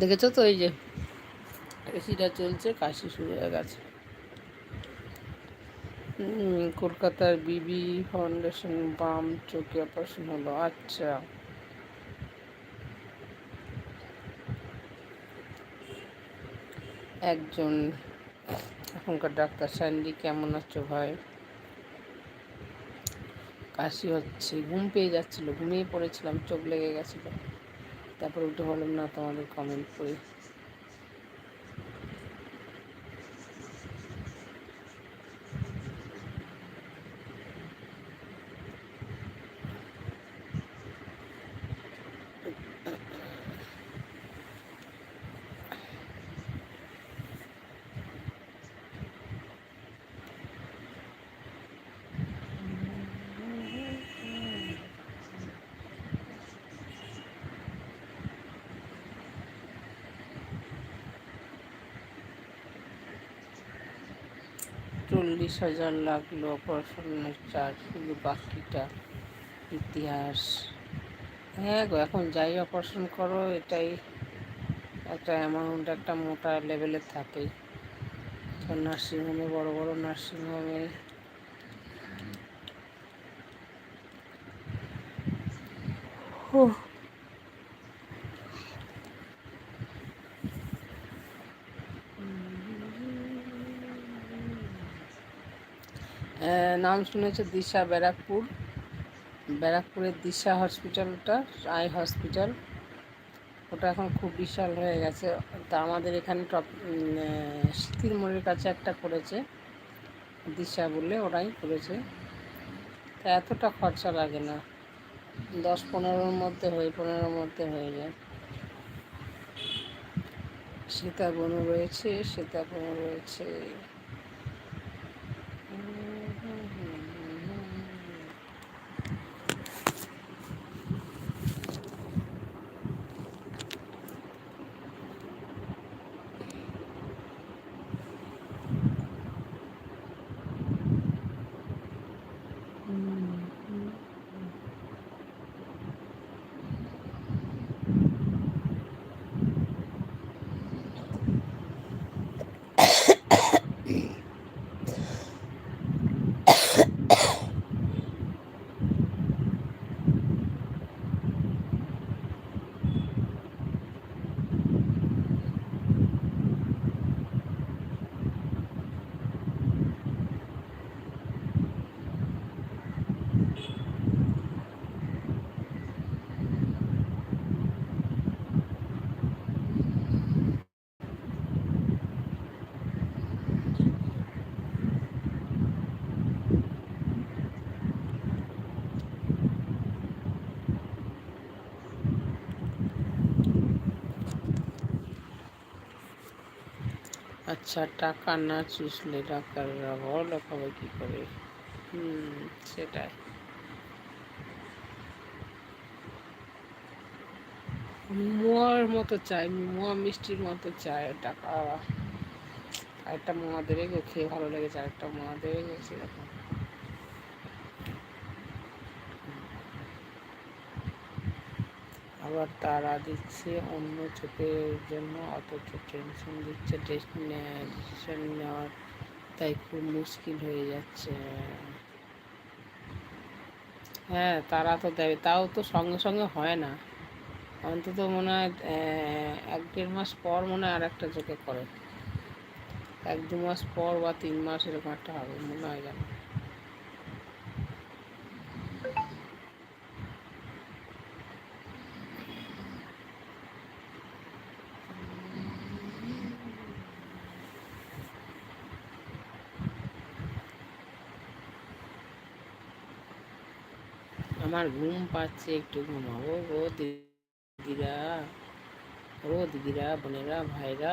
দেখেছ তো এই যে? এসিটা চলছে, কাশি শুরু হয়ে গেছে। কলকাতার বিবি ফাউন্ডেশন বাম চোখে অপারেশন হলো আচ্ছা। একজন এখনকার ডাক্তার, স্যান্ডি, কেমন আছো ভাই? কাশি হচ্ছে, ঘুম পেয়ে যাচ্ছিল, ঘুমিয়ে পড়েছিলাম, চোখ লেগে গেছিল। তারপর উঠে বললাম না তোমাদের কমেন্ট করি। চল্লিশ হাজার লাগল অপারেশনের চার্জ, শুধু বাকিটা ইতিহাস। হ্যাঁ গো, এখন যাই অপারেশন করো, এটাই একটা অ্যামাউন্ট একটা মোটা লেভেলের থাকে। তো নার্সিংহোমে বড় বড় নার্সিংহোমে ও নাম শুনেছে দিশা ব্যারাকপুর। ব্যারাকপুরের দিশা হসপিটালটা, আই হসপিটাল। ওটা এখন খুব বিশাল হয়ে গেছে। তা আমাদের এখানে টপ শীতির মোড়ের কাছে একটা করেছে। দিশা বলে ওরাই করেছে। তা এতটা খরচা লাগে না। দশ পনেরোর মধ্যে হয়ে, পনেরোর মধ্যে হয়ে যায়। সীতাবনও রয়েছে সীতাবনও রয়েছে। আচ্ছা টাকা না চুষলে ডাক্তাররা বড় খাবে কী করে? হুম, সেটাই। মোয়ার মতো চাই, মোয়া মিষ্টির মতো চাই টাকা আরেকটা মোয়া দেবে গো, খেয়ে ভালো লেগেছে, আরেকটা মোয়া দেবে গো, সেরকম। আবার তারা দিচ্ছে অন্য চোখের জন্য, অথচ টেনশন দিচ্ছে ডিসিশন নেওয়ার তাই খুব মুশকিল হয়ে যাচ্ছে। হ্যাঁ তারা তো দেবে তাও তো সঙ্গে সঙ্গে হয় না। অন্তত মনে হয় এক দেড় মাস পর মনে হয় আর একটা চোখে করে। এক দু মাস পর বা তিন মাস এরকম একটা হবে, মনে হয় যেন। আমার ঘুম পাচ্ছে একটু ঘুমাবো ও দিদিরা। ও দিদিরা বোনেরা ভাইরা